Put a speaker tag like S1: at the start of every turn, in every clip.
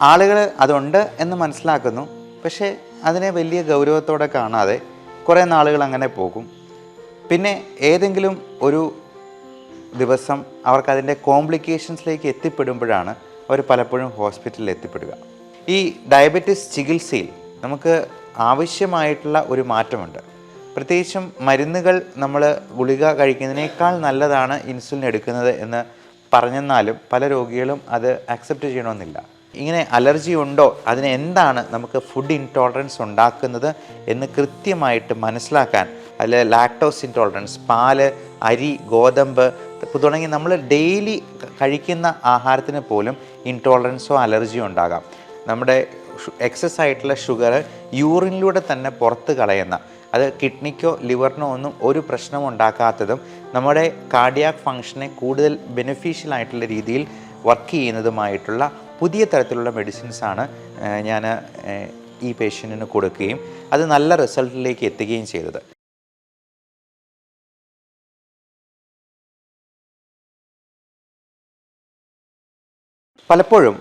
S1: ആളുകൾ അതുണ്ട് എന്ന് മനസ്സിലാക്കുന്നു. പക്ഷേ അതിനെ വലിയ ഗൗരവത്തോടെ കാണാതെ കുറേ നാളുകൾ അങ്ങനെ പോകും. പിന്നെ ഏതെങ്കിലും ഒരു ദിവസം അവർക്ക് അതിന്റെ കോംപ്ലിക്കേഷൻസിലേക്ക് എത്തിപ്പെടുമ്പോഴാണ് അവർ പലപ്പോഴും ഹോസ്പിറ്റലിൽ എത്തിപ്പെടുക. ഈ ഡയബറ്റിസ് ചികിത്സയിൽ നമുക്ക് ആവശ്യമായിട്ടുള്ള ഒരു മാറ്റമുണ്ട്. പ്രത്യേകിച്ചും മരുന്നുകൾ നമ്മൾ ഗുളിക കഴിക്കുന്നതിനേക്കാൾ നല്ലതാണ് ഇൻസുലിൻ എടുക്കുന്നത് എന്ന് പറഞ്ഞെന്നാലും പല രോഗികളും അത് അക്സെപ്റ്റ് ചെയ്യണമെന്നില്ല. ഇങ്ങനെ അലർജി ഉണ്ടോ? അതിന് എന്താണ് നമുക്ക് ഫുഡ് ഇൻടോളറൻസ് ഉണ്ടാക്കുന്നത് എന്ന് കൃത്യമായിട്ട് മനസ്സിലാക്കാൻ? അതിൽ ലാക്ടോസ് ഇൻടോളറൻസ് പാൽ അരി ഗോതമ്പ് തുടങ്ങി നമ്മൾ ഡെയിലി കഴിക്കുന്ന ആഹാരത്തിന് പോലും ഇൻടോളറൻസോ അലർജിയോ ഉണ്ടാകാം. നമ്മുടെ എക്സസ് ആയിട്ടുള്ള ഷുഗർ യൂറിനിലൂടെ തന്നെ പുറത്ത് കളയുന്ന അത് കിഡ്നിക്കോ ലിവറിനോ ഒന്നും ഒരു പ്രശ്നം ഉണ്ടാക്കാത്തതും നമ്മുടെ കാർഡിയാക് ഫങ്ഷനെ കൂടുതൽ ബെനിഫിഷ്യൽ ആയിട്ടുള്ള രീതിയിൽ വർക്ക് ചെയ്യുന്നതുമായിട്ടുള്ള പുതിയ തരത്തിലുള്ള മെഡിസിൻസാണ് ഞാൻ ഈ പേഷ്യന്റിന് കൊടുക്കുകയും അത് നല്ല റിസൾട്ടിലേക്ക് എത്തുകയും ചെയ്തത്. പലപ്പോഴും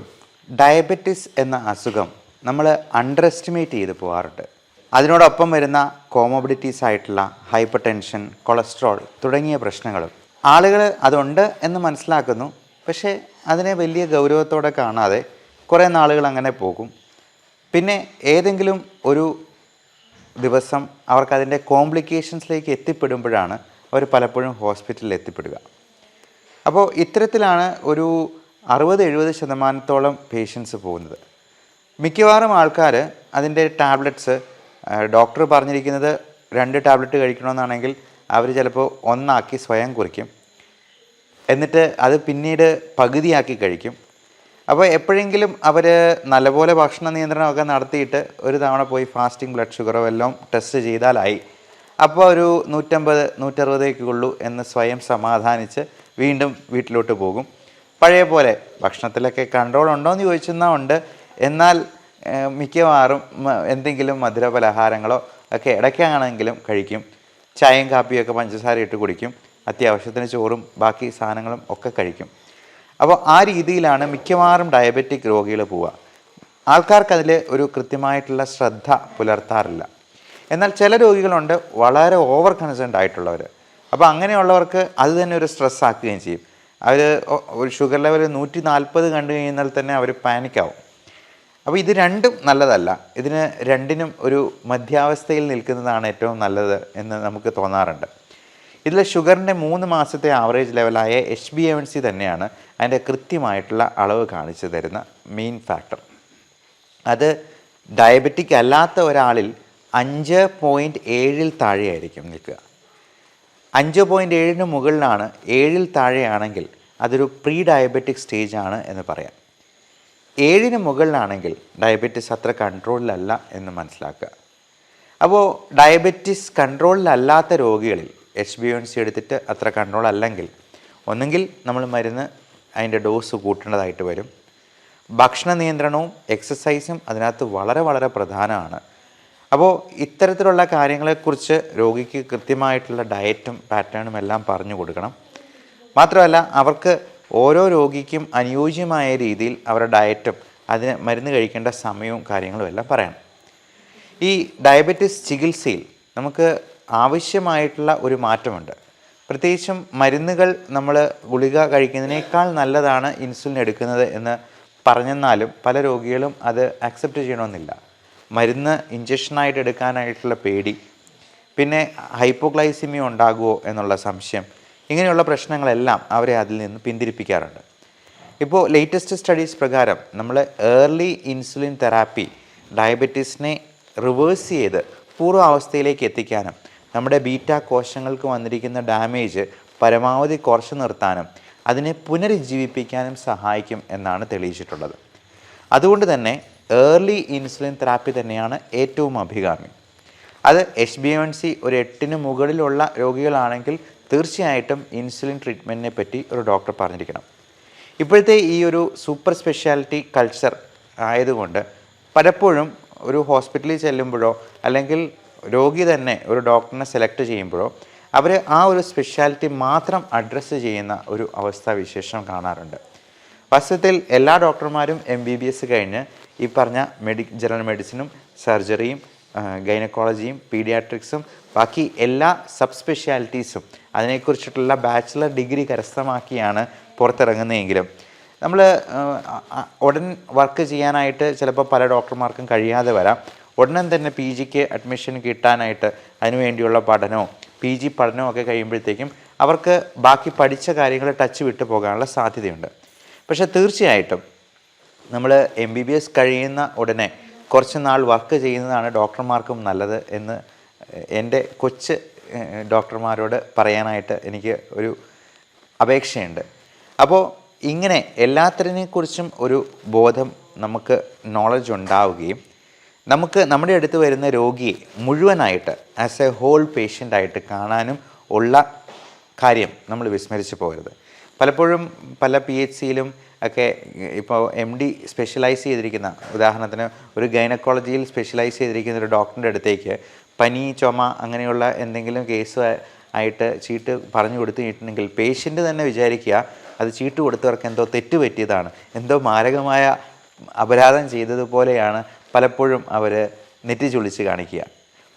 S1: ഡയബറ്റിസ് എന്ന അസുഖം നമ്മൾ അണ്ടർ എസ്റ്റിമേറ്റ് ചെയ്ത് പോകാറുണ്ട് അതിനോടൊപ്പം വരുന്ന കോമോബിഡിറ്റീസ് ആയിട്ടുള്ള ഹൈപ്പർ ടെൻഷൻ കൊളസ്ട്രോൾ തുടങ്ങിയ പ്രശ്നങ്ങളും ആളുകൾ അതുണ്ട് എന്ന് മനസ്സിലാക്കുന്നു. പക്ഷേ അതിനെ വലിയ ഗൗരവത്തോടെ കാണാതെ കുറേ നാളുകൾ അങ്ങനെ പോകും. പിന്നെ ഏതെങ്കിലും ഒരു ദിവസം അവർക്ക് അതിന്റെ കോംപ്ലിക്കേഷൻസിലേക്ക് എത്തിപ്പെടുമ്പോഴാണ് അവർ പലപ്പോഴും ഹോസ്പിറ്റലിൽ എത്തിപ്പെടുക. അപ്പോൾ ഇത്തരത്തിലാണ് ഒരു അറുപത് എഴുപത് ശതമാനത്തോളം പേഷ്യൻസ് പോകുന്നത്. മിക്കവാറും ആൾക്കാർ അതിന്റെ ടാബ്ലറ്റ്സ് ഡോക്ടർ പറഞ്ഞിരിക്കുന്നത് രണ്ട് ടാബ്ലറ്റ് കഴിക്കണമെന്നാണെങ്കിൽ അവർ ചിലപ്പോൾ ഒന്നാക്കി സ്വയം കുറിക്കും. എന്നിട്ട് അത് പിന്നീട് പകുതിയാക്കി കഴിക്കും. അപ്പോൾ എപ്പോഴെങ്കിലും അവർ നല്ലപോലെ ഭക്ഷണ നിയന്ത്രണമൊക്കെ നടത്തിയിട്ട് ഒരു തവണ പോയി ഫാസ്റ്റിംഗ് ബ്ലഡ് ഷുഗറോ എല്ലാം ടെസ്റ്റ് ചെയ്താലായി. അപ്പോൾ ഒരു നൂറ്റമ്പത് നൂറ്ററുപതേക്ക് ഉള്ളൂ എന്ന് സ്വയം സമാധാനിച്ച് വീണ്ടും വീട്ടിലോട്ട് പോകും. പഴയ പോലെ ഭക്ഷണത്തിലൊക്കെ കൺട്രോൾ ഉണ്ടോ എന്ന് ചോദിച്ചെന്നാൽ ഉണ്ട്. എന്നാൽ മിക്കവാറും എന്തെങ്കിലും മധുര പലഹാരങ്ങളോ ഒക്കെ ഇടയ്ക്കാണെങ്കിലും കഴിക്കും. ചായയും കാപ്പിയൊക്കെ പഞ്ചസാര ഇട്ട് കുടിക്കും. അത്യാവശ്യത്തിന് ചോറും ബാക്കി സാധനങ്ങളും ഒക്കെ കഴിക്കും. അപ്പോൾ ആ രീതിയിലാണ് മിക്കവാറും ഡയബറ്റിക് രോഗികൾ പോവുക. ആൾക്കാർക്ക് അതിൽ ഒരു കൃത്യമായിട്ടുള്ള ശ്രദ്ധ പുലർത്താറില്ല. എന്നാൽ ചില രോഗികളുണ്ട് വളരെ ഓവർ കൺസേൺഡ് ആയിട്ടുള്ളവർ അപ്പോൾ അങ്ങനെയുള്ളവർക്ക് അത് തന്നെ ഒരു സ്ട്രെസ് ആക്കുകയും ചെയ്യും. അവർ ഒരു ഷുഗർ ലെവൽ നൂറ്റി നാൽപ്പത് കണ്ടു കഴിഞ്ഞാൽ തന്നെ അവർ പാനിക്കാവും അപ്പോൾ ഇത് രണ്ടും നല്ലതല്ല. ഇതിന് രണ്ടിനും ഒരു മധ്യാവസ്ഥയിൽ നിൽക്കുന്നതാണ് ഏറ്റവും നല്ലത് എന്ന് നമുക്ക് തോന്നാറുണ്ട്. ഇതിൽ ഷുഗറിന്റെ മൂന്ന് മാസത്തെ ആവറേജ് ലെവലായ എച്ച് ബി എൻ സി തന്നെയാണ് അതിന്റെ കൃത്യമായിട്ടുള്ള അളവ് കാണിച്ചു തരുന്ന മെയിൻ ഫാക്ടർ. അത് ഡയബറ്റിക് അല്ലാത്ത ഒരാളിൽ അഞ്ച് പോയിന്റ് ഏഴിൽ താഴെയായിരിക്കും നിൽക്കുക. അഞ്ച് പോയിന്റ് ഏഴിന് മുകളിലാണ് ഏഴിൽ താഴെയാണെങ്കിൽ അതൊരു പ്രീ ഡയബറ്റിക് സ്റ്റേജ് ആണ് എന്ന് പറയാം. ഏഴിന് മുകളിലാണെങ്കിൽ ഡയബറ്റിസ് അത്ര കൺട്രോളിലല്ല എന്ന് മനസ്സിലാക്കുക. അപ്പോൾ ഡയബറ്റിസ് കൺട്രോളിലല്ലാത്ത രോഗികളിൽ എച്ച് ബി എൻ സി എടുത്തിട്ട് അത്ര കൺട്രോൾ അല്ലെങ്കിൽ ഒന്നെങ്കിൽ നമ്മൾ മരുന്ന് അതിന്റെ ഡോസ് കൂട്ടേണ്ടതായിട്ട് വരും. ഭക്ഷണ നിയന്ത്രണവും എക്സസൈസും അതിനകത്ത് വളരെ വളരെ പ്രധാനമാണ്. അപ്പോൾ ഇത്തരത്തിലുള്ള കാര്യങ്ങളെക്കുറിച്ച് രോഗിക്ക് കൃത്യമായിട്ടുള്ള ഡയറ്റും പാറ്റേണും എല്ലാം പറഞ്ഞു കൊടുക്കണം. മാത്രമല്ല അവർക്ക് ഓരോ രോഗിക്കും അനുയോജ്യമായ രീതിയിൽ അവരുടെ ഡയറ്റും അതിന് മരുന്ന് കഴിക്കേണ്ട സമയവും കാര്യങ്ങളും എല്ലാം പറയണം. ഈ ഡയബറ്റിസ് ചികിത്സയിൽ നമുക്ക് ആവശ്യമായിട്ടുള്ള ഒരു മാറ്റമുണ്ട്. പ്രത്യേകിച്ചും മരുന്നുകൾ നമ്മൾ ഗുളിക കഴിക്കുന്നതിനേക്കാൾ നല്ലതാണ് ഇൻസുലിൻ എടുക്കുന്നത് എന്ന് പറഞ്ഞെന്നാലും പല രോഗികളും അത് അക്സെപ്റ്റ് ചെയ്യണമെന്നില്ല. മരുന്ന് ഇഞ്ചക്ഷനായിട്ട് എടുക്കാനായിട്ടുള്ള പേടി. പിന്നെ ഹൈപ്പോഗ്ലൈസിമിയ ഉണ്ടാകുമോ എന്നുള്ള സംശയം. ഇങ്ങനെയുള്ള പ്രശ്നങ്ങളെല്ലാം അവരെ അതിൽ നിന്ന് പിന്തിരിപ്പിക്കാറുണ്ട്. ഇപ്പോൾ ലേറ്റസ്റ്റ് സ്റ്റഡീസ് പ്രകാരം നമ്മൾ ഏർലി ഇൻസുലിൻ തെറാപ്പി ഡയബറ്റീസിനെ റിവേഴ്സ് ചെയ്ത് പൂർവാവസ്ഥയിലേക്ക് എത്തിക്കാനും നമ്മുടെ ബീറ്റ കോശങ്ങൾക്ക് വന്നിരിക്കുന്ന ഡാമേജ് പരമാവധി കുറച്ച് നിർത്താനും അതിനെ പുനരുജ്ജീവിപ്പിക്കാനും സഹായിക്കും എന്നാണ് തെളിയിച്ചിട്ടുള്ളത്. അതുകൊണ്ട് തന്നെ ഏർലി ഇൻസുലിൻ തെറാപ്പി തന്നെയാണ് ഏറ്റവും അഭികാമ്യം. അത് എച്ച് ബി എൻ സി ഒരു എട്ടിന് മുകളിലുള്ള രോഗികളാണെങ്കിൽ തീർച്ചയായിട്ടും ഇൻസുലിൻ ട്രീറ്റ്മെന്റിനെ പറ്റി ഒരു ഡോക്ടർ പറഞ്ഞിരിക്കണം. ഇപ്പോഴത്തെ ഈ ഒരു സൂപ്പർ സ്പെഷ്യാലിറ്റി കൾച്ചർ ആയതുകൊണ്ട് പലപ്പോഴും ഒരു ഹോസ്പിറ്റലിൽ ചെല്ലുമ്പോഴോ അല്ലെങ്കിൽ രോഗി തന്നെ ഒരു ഡോക്ടറിനെ സെലക്ട് ചെയ്യുമ്പോഴോ അവർ ആ ഒരു സ്പെഷ്യാലിറ്റി മാത്രം അഡ്രസ്സ് ചെയ്യുന്ന ഒരു അവസ്ഥാവിശേഷം കാണാറുണ്ട്. വസ്തുത്തിൽ എല്ലാ ഡോക്ടർമാരും എം ബി ബി എസ് കഴിഞ്ഞ് ഈ പറഞ്ഞ മെഡി ജനറൽ മെഡിസിനും സർജറിയും ഗൈനക്കോളജിയും പീഡിയാട്രിക്സും ബാക്കി എല്ലാ സബ് സ്പെഷ്യാലിറ്റീസും അതിനെക്കുറിച്ചിട്ടുള്ള ബാച്ചിലർ ഡിഗ്രി കരസ്ഥമാക്കിയാണ് പുറത്തിറങ്ങുന്നതെങ്കിലും നമ്മൾ ഉടൻ വർക്ക് ചെയ്യാനായിട്ട് ചിലപ്പോൾ പല ഡോക്ടർമാർക്കും കഴിയാതെ വരാം. ഉടനെ തന്നെ പി ജിക്ക് അഡ്മിഷൻ കിട്ടാനായിട്ട് അതിനുവേണ്ടിയുള്ള പഠനവും പി ജി പഠനവും ഒക്കെ കഴിയുമ്പോഴത്തേക്കും അവർക്ക് ബാക്കി പഠിച്ച കാര്യങ്ങൾ ടച്ച് വിട്ടു പോകാനുള്ള സാധ്യതയുണ്ട്. പക്ഷേ തീർച്ചയായിട്ടും നമ്മൾ എം ബി ബി എസ് കഴിയുന്ന ഉടനെ കുറച്ച് നാൾ വർക്ക് ചെയ്യുന്നതാണ് ഡോക്ടർമാർക്കും നല്ലത് എന്ന് എന്റെ കൊച്ച് ഡോക്ടർമാരോട് പറയാനായിട്ട് എനിക്ക് ഒരു അപേക്ഷയുണ്ട്. അപ്പോൾ ഇങ്ങനെ എല്ലാത്തിനെക്കുറിച്ചും ഒരു ബോധം നമുക്ക് നോളജ് ഉണ്ടാവുകയും നമുക്ക് നമ്മുടെ അടുത്ത് വരുന്ന രോഗിയെ മുഴുവനായിട്ട് ആസ് എ ഹോൾ പേഷ്യന്റായിട്ട് കാണാനും ഉള്ള കാര്യം നമ്മൾ വിസ്മരിച്ച് പോകരുത്. പലപ്പോഴും പല പി എച്ച് സിയിലും ഒക്കെ ഇപ്പോൾ എം ഡി സ്പെഷ്യലൈസ് ചെയ്തിരിക്കുന്ന ഉദാഹരണത്തിന് ഒരു ഗൈനക്കോളജിയിൽ സ്പെഷ്യലൈസ് ചെയ്തിരിക്കുന്ന ഒരു ഡോക്ടറിന്റെ അടുത്തേക്ക് പനി ചുമ അങ്ങനെയുള്ള എന്തെങ്കിലും കേസ് ആയിട്ട് ചീട്ട് പറഞ്ഞു കൊടുത്തിട്ടുണ്ടെങ്കിൽ പേഷ്യന്റ് തന്നെ വിചാരിക്കുക അത് ചീട്ട് കൊടുത്തവർക്ക് എന്തോ തെറ്റ് പറ്റിയതാണ് എന്തോ മാരകമായ അപരാധം ചെയ്തതുപോലെയാണ് പലപ്പോഴും അവർ നെറ്റി ചുളിച്ച് കാണിക്കുക.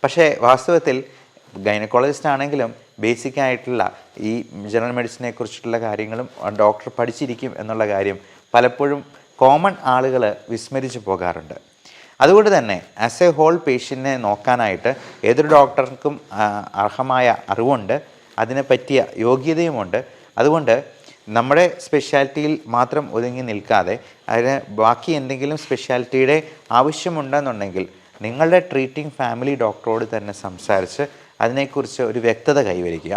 S1: പക്ഷേ വാസ്തവത്തിൽ ഗൈനക്കോളജിസ്റ്റ് ആണെങ്കിലും ബേസിക് ആയിട്ടുള്ള ഈ ജനറൽ മെഡിസിനെ കുറിച്ചിട്ടുള്ള കാര്യങ്ങളും ഡോക്ടർ പഠിച്ചിരിക്കും എന്നുള്ള കാര്യം പലപ്പോഴും കോമൺ ആളുകൾ വിസ്മരിച്ചു പോകാറുണ്ട്. അതുകൊണ്ട് തന്നെ ആസ് എ ഹോൾ പേഷ്യന്റിനെ നോക്കാനായിട്ട് ഏതൊരു ഡോക്ടർക്കും അർഹമായ അറിവുണ്ട് അതിനെ പറ്റിയ യോഗ്യതയുമുണ്ട്. അതുകൊണ്ട് നമ്മുടെ സ്പെഷ്യാലിറ്റിയിൽ മാത്രം ഒതുങ്ങി നിൽക്കാതെ അതിന് ബാക്കി എന്തെങ്കിലും സ്പെഷ്യാലിറ്റിയുടെ ആവശ്യമുണ്ടെന്നുണ്ടെങ്കിൽ നിങ്ങളുടെ ട്രീറ്റിംഗ് ഫാമിലി ഡോക്ടറോട് തന്നെ സംസാരിച്ച് അതിനെക്കുറിച്ച് ഒരു വ്യക്തത കൈവരിക്കുക.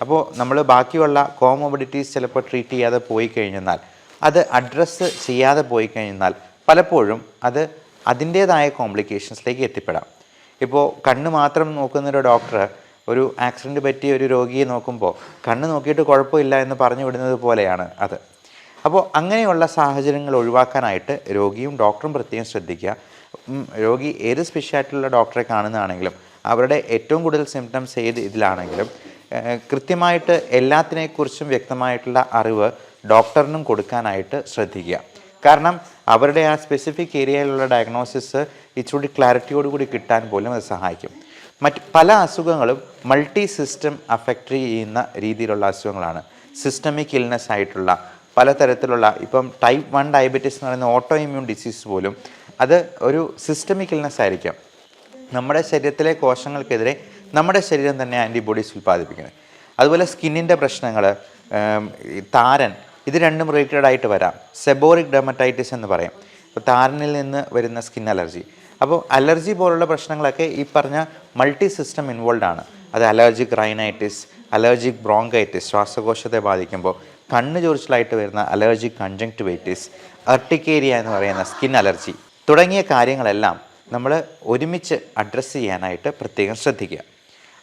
S1: അപ്പോൾ നമ്മൾ ബാക്കിയുള്ള കോമോബിഡിറ്റീസ് ചിലപ്പോൾ ട്രീറ്റ് ചെയ്യാതെ പോയി കഴിഞ്ഞെന്നാൽ അത് അഡ്രസ്സ് ചെയ്യാതെ പോയി കഴിഞ്ഞാൽ പലപ്പോഴും അത് അതിന്റേതായ കോംപ്ലിക്കേഷൻസിലേക്ക് എത്തിപ്പെടാം. ഇപ്പോൾ കണ്ണ് മാത്രം നോക്കുന്നൊരു ഡോക്ടർ ഒരു ആക്സിഡന്റ് പറ്റിയ ഒരു രോഗിയെ നോക്കുമ്പോൾ കണ്ണ് നോക്കിയിട്ട് കുഴപ്പമില്ല എന്ന് പറഞ്ഞു വിടുന്നത് പോലെയാണ് അത്. അപ്പോൾ അങ്ങനെയുള്ള സാഹചര്യങ്ങൾ ഒഴിവാക്കാനായിട്ട് രോഗിയും ഡോക്ടറും പ്രത്യേകം ശ്രദ്ധിക്കുക. രോഗി ഏത് സ്പെഷ്യാലിറ്റിയുള്ള ഡോക്ടറെ കാണുന്നതാണെങ്കിലും അവരുടെ ഏറ്റവും കൂടുതൽ സിംറ്റംസ് ഏത് ഇതിലാണെങ്കിലും കൃത്യമായിട്ട് എല്ലാത്തിനെക്കുറിച്ചും വ്യക്തമായിട്ടുള്ള അറിവ് ഡോക്ടറിനും കൊടുക്കാനായിട്ട് ശ്രദ്ധിക്കുക. കാരണം അവരുടെ ആ സ്പെസിഫിക് ഏരിയയിലുള്ള ഡയഗ്നോസിസ് ഇച്ചിരി ക്ലാരിറ്റിയോടുകൂടി കിട്ടാൻ പോലും അത് സഹായിക്കും. മറ്റ് പല അസുഖങ്ങളും മൾട്ടി സിസ്റ്റം അഫക്റ്റ് ചെയ്യുന്ന രീതിയിലുള്ള അസുഖങ്ങളാണ്. സിസ്റ്റമിക് ഇൽനെസ് ആയിട്ടുള്ള പലതരത്തിലുള്ള ഇപ്പം ടൈപ്പ് വൺ ഡയബറ്റീസ് എന്ന് പറയുന്ന ഓട്ടോ ഇമ്മ്യൂൺ ഡിസീസ് പോലും അത് ഒരു സിസ്റ്റമിക് ഇൽനെസ് ആയിരിക്കാം. നമ്മുടെ ശരീരത്തിലെ കോശങ്ങൾക്കെതിരെ നമ്മുടെ ശരീരം തന്നെ ആന്റിബോഡീസ് ഉൽപ്പാദിപ്പിക്കുന്നത്. അതുപോലെ സ്കിന്നിന്റെ പ്രശ്നങ്ങൾ താരൻ ഇത് രണ്ടും റിലേറ്റഡ് ആയിട്ട് വരാം. സെബോറിക് ഡെമറ്റൈറ്റിസ് എന്ന് പറയും. താരനിൽ നിന്ന് വരുന്ന സ്കിൻ അലർജി. അപ്പോൾ അലർജി പോലുള്ള പ്രശ്നങ്ങളൊക്കെ ഈ പറഞ്ഞ മൾട്ടി സിസ്റ്റം ഇൻവോൾവ് ആണ്. അത് അലർജിക് റൈനൈറ്റിസ് അലർജിക് ബ്രോങ്കൈറ്റിസ് ശ്വാസകോശത്തെ ബാധിക്കുമ്പോൾ കണ്ണ് ചൊറിച്ചിലായിട്ട് വരുന്ന അലർജിക് കൺജങ്ക്ടിവൈറ്റിസ് അർട്ടിക്കേരിയ എന്ന് പറയുന്ന സ്കിൻ അലർജി തുടങ്ങിയ കാര്യങ്ങളെല്ലാം നമ്മൾ ഒരുമിച്ച് അഡ്രസ്സ് ചെയ്യാനായിട്ട് പ്രത്യേകം ശ്രദ്ധിക്കുക.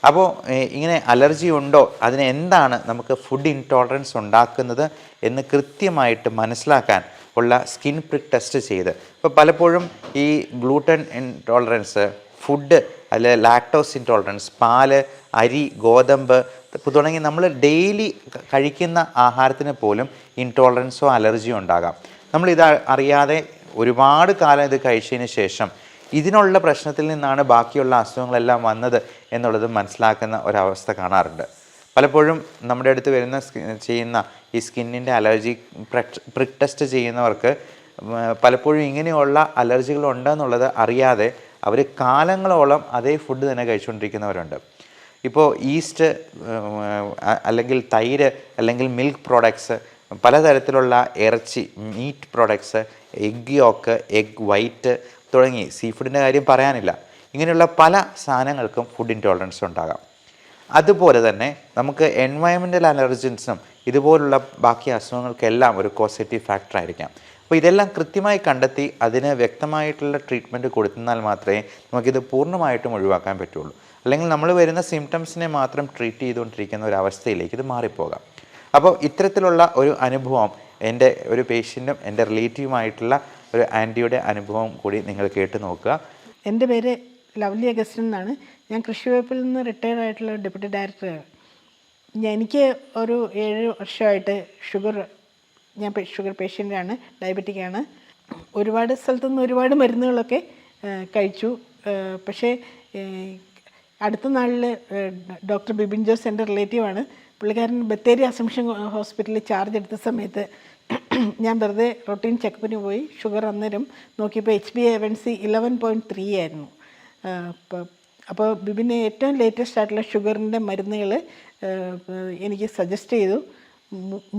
S1: അപ്പോൾ ഇങ്ങനെ അലർജി ഉണ്ടോ? അതിന് എന്താണ് നമുക്ക് ഫുഡ് ഇൻടോളറൻസ് ഉണ്ടാക്കുന്നത് എന്ന് കൃത്യമായിട്ട് മനസ്സിലാക്കാൻ ഉള്ള സ്കിൻ പ്രിക് ടെസ്റ്റ് ചെയ്ത്. ഇപ്പോൾ പലപ്പോഴും ഈ ഗ്ലൂട്ടൻ ഇൻടോളറൻസ് ഫുഡ് അല്ലെ ലാക്ടോസ് ഇൻടോളറൻസ് പാൽ അരി ഗോതമ്പ് തുടങ്ങി നമ്മൾ ഡെയിലി കഴിക്കുന്ന ആഹാരത്തിന് പോലും ഇൻടോളറൻസോ അലർജിയോ ഉണ്ടാകാം. നമ്മളിത് അറിയാതെ ഒരുപാട് കാലം ഇത് കഴിച്ചതിന് ശേഷം ഇതിനുള്ള പ്രശ്നത്തിൽ നിന്നാണ് ബാക്കിയുള്ള അസുഖങ്ങളെല്ലാം വന്നത് എന്നുള്ളത് മനസ്സിലാക്കുന്ന ഒരവസ്ഥ കാണാറുണ്ട്. പലപ്പോഴും നമ്മുടെ അടുത്ത് വരുന്ന ചെയ്യുന്ന ഈ സ്കിന്നിന്റെ അലർജി പ്രിക് ടെസ്റ്റ് ചെയ്യുന്നവർക്ക് പലപ്പോഴും ഇങ്ങനെയുള്ള അലർജികൾ ഉണ്ടെന്നുള്ളത് അറിയാതെ അവർ കാലങ്ങളോളം അതേ ഫുഡ് തന്നെ കഴിച്ചുകൊണ്ടിരിക്കുന്നവരുണ്ട്. ഇപ്പോൾ ഈസ്റ്റ് അല്ലെങ്കിൽ തൈര് അല്ലെങ്കിൽ മിൽക്ക് പ്രോഡക്ട്സ് പലതരത്തിലുള്ള ഇറച്ചി meat products egg yolk egg white തുടങ്ങി സീ ഫുഡിന്റെ കാര്യം പറയാനില്ല. ഇങ്ങനെയുള്ള പല സാധനങ്ങൾക്കും ഫുഡ് ഇൻടോളറൻസ് ഉണ്ടാകാം. അതുപോലെ തന്നെ നമുക്ക് എൻവയൺമെന്റൽ അലർജൻസിനും ഇതുപോലുള്ള ബാക്കി അസുഖങ്ങൾക്കെല്ലാം ഒരു കോസറ്റീവ് ഫാക്ടർ ആയിരിക്കാം. അപ്പോൾ ഇതെല്ലാം കൃത്യമായി കണ്ടെത്തി അതിന് വ്യക്തമായിട്ടുള്ള ട്രീറ്റ്മെന്റ് കൊടുത്താൽ മാത്രമേ നമുക്കിത് പൂർണമായിട്ടും ഒഴിവാക്കാൻ പറ്റുള്ളൂ. അല്ലെങ്കിൽ നമ്മൾ വരുന്ന സിംറ്റംസിനെ മാത്രം ട്രീറ്റ് ചെയ്തുകൊണ്ടിരിക്കുന്ന ഒരു അവസ്ഥയിലേക്ക് ഇത് മാറിപ്പോകാം. അപ്പോൾ ഇത്തരത്തിലുള്ള ഒരു അനുഭവം എന്റെ ഒരു പേഷ്യന്റും എന്റെ റിലേറ്റീവുമായിട്ടുള്ള ഒരു ആന്റിയുടെ അനുഭവം കൂടി നിങ്ങൾ കേട്ട് നോക്കുക.
S2: എന്റെ പേര് ലവ്ലി അഗസ്റ്റിൻ എന്നാണ് ഞാൻ കൃഷി വകുപ്പിൽ നിന്ന് റിട്ടയർഡ് ആയിട്ടുള്ള ഡെപ്യൂട്ടി ഡയറക്ടറാണ് എനിക്ക് ഒരു ഏഴ് വർഷമായിട്ട് ഷുഗർ ഞാൻ ഷുഗർ പേഷ്യന്റാണ് ഡയബറ്റിക്കാണ് ഒരുപാട് സ്ഥലത്തു നിന്ന് ഒരുപാട് മരുന്നുകളൊക്കെ കഴിച്ചു. പക്ഷേ അടുത്ത നാളിൽ ഡോക്ടർ ബിബിൻ ജോസ് എന്റെ റിലേറ്റീവാണ് പുള്ളിക്കാരൻ ബത്തേരി അസംഷൻ ഹോസ്പിറ്റലിൽ ചാർജ് എടുത്ത സമയത്ത് ഞാൻ വെറുതെ റൊട്ടീൻ ചെക്കപ്പിന് പോയി ഷുഗർ അന്നേരം നോക്കിയപ്പോൾ H B A one C eleven point three ആയിരുന്നു. അപ്പോൾ അപ്പോൾ ബിബിന് ഏറ്റവും ലേറ്റസ്റ്റ് ആയിട്ടുള്ള ഷുഗറിന്റെ മരുന്നുകൾ എനിക്ക് സജസ്റ്റ് ചെയ്തു.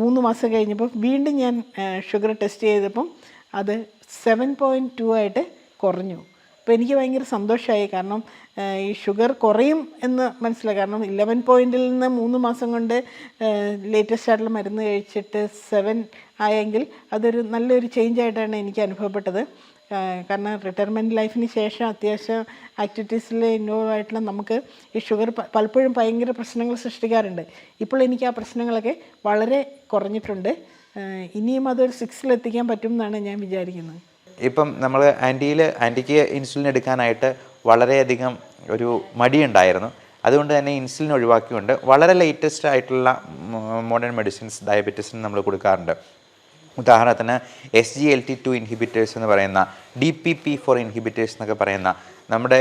S2: മൂന്ന് മാസം കഴിഞ്ഞപ്പോൾ വീണ്ടും ഞാൻ ഷുഗർ ടെസ്റ്റ് ചെയ്തപ്പം അത് സെവൻ പോയിന്റ് ടു ആയിട്ട് കുറഞ്ഞു. അപ്പോൾ എനിക്ക് ഭയങ്കര സന്തോഷമായി കാരണം ഈ ഷുഗർ കുറയും എന്ന് മനസ്സിലായി. കാരണം ഇലവൻ പോയിന്റിൽ നിന്ന് മൂന്ന് മാസം കൊണ്ട് ലേറ്റസ്റ്റ് ആയിട്ടുള്ള മരുന്ന് കഴിച്ചിട്ട് സെവൻ ആയെങ്കിൽ അതൊരു നല്ലൊരു ചേഞ്ച് ആയിട്ടാണ് എനിക്ക് അനുഭവപ്പെട്ടത്. കാരണം റിട്ടയർമെന്റ് ലൈഫിന് ശേഷം അത്യാവശ്യം ആക്ടിവിറ്റീസിൽ ഇൻവോൾവ് ആയിട്ടുള്ള നമുക്ക് ഈ ഷുഗർ പലപ്പോഴും ഭയങ്കര പ്രശ്നങ്ങൾ സൃഷ്ടിക്കാറുണ്ട്. ഇപ്പോൾ എനിക്ക് ആ പ്രശ്നങ്ങളൊക്കെ വളരെ കുറഞ്ഞിട്ടുണ്ട്. ഇനിയും അതൊരു സിക്സിലെത്തിക്കാൻ പറ്റും എന്നാണ് ഞാൻ വിചാരിക്കുന്നത്.
S1: ഇപ്പം നമ്മൾ ആന്റിയിൽ ആന്റിക്ക് ഇൻസുലിൻ എടുക്കാനായിട്ട് വളരെയധികം ഒരു മടിയുണ്ടായിരുന്നു. അതുകൊണ്ട് തന്നെ ഇൻസുലിൻ ഒഴിവാക്കിക്കൊണ്ട് വളരെ ലേറ്റസ്റ്റ് ആയിട്ടുള്ള മോഡേൺ മെഡിസിൻസ് ഡയബറ്റീസിന് നമ്മൾ കൊടുക്കാറുണ്ട്. ഉദാഹരണത്തിന് S G L T two inhibitors എന്ന് പറയുന്ന D P P four inhibitors എന്നൊക്കെ പറയുന്ന നമ്മുടെ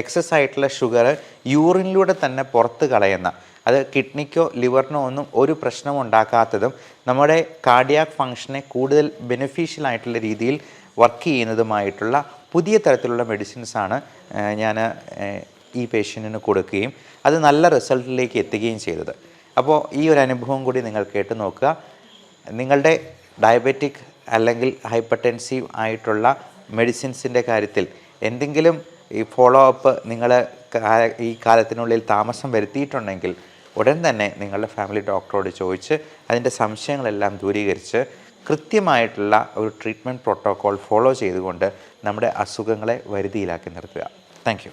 S1: എക്സസ് ആയിട്ടുള്ള ഷുഗർ യൂറിനിലൂടെ തന്നെ പുറത്ത് കളയുന്ന അത് കിഡ്നിക്കോ ലിവറിനോ ഒന്നും ഒരു പ്രശ്നം ഉണ്ടാക്കാത്തതും നമ്മുടെ കാർഡിയാക് ഫങ്ഷനെ കൂടുതൽ ബെനിഫിഷ്യൽ ആയിട്ടുള്ള രീതിയിൽ വർക്ക് ചെയ്യുന്നതുമായിട്ടുള്ള പുതിയ തരത്തിലുള്ള മെഡിസിൻസാണ് ഞാൻ ഈ പേഷ്യന്റിന് കൊടുക്കുകയും അത് നല്ല റിസൾട്ടിലേക്ക് എത്തുകയും ചെയ്തത്. അപ്പോൾ ഈ ഒരു അനുഭവം കൂടി നിങ്ങൾ കേട്ട് നോക്കുക. നിങ്ങളുടെ ഡയബറ്റിക് അല്ലെങ്കിൽ ഹൈപ്പർടെൻസീവ് ആയിട്ടുള്ള മെഡിസിൻസിന്റെ കാര്യത്തിൽ എന്തെങ്കിലും ഈ ഫോളോ അപ്പ് നിങ്ങൾ ഈ കാലത്തിനുള്ളിൽ താമസം വരുത്തിയിട്ടുണ്ടെങ്കിൽ ഉടൻ തന്നെ നിങ്ങളുടെ ഫാമിലി ഡോക്ടറോട് ചോദിച്ച് അതിന്റെ സംശയങ്ങളെല്ലാം ദൂരീകരിച്ച് കൃത്യമായിട്ടുള്ള ഒരു ട്രീറ്റ്മെന്റ് പ്രോട്ടോക്കോൾ ഫോളോ ചെയ്തുകൊണ്ട് നമ്മുടെ അസുഖങ്ങളെ വരുതിയിലാക്കി നിർത്തുക. താങ്ക്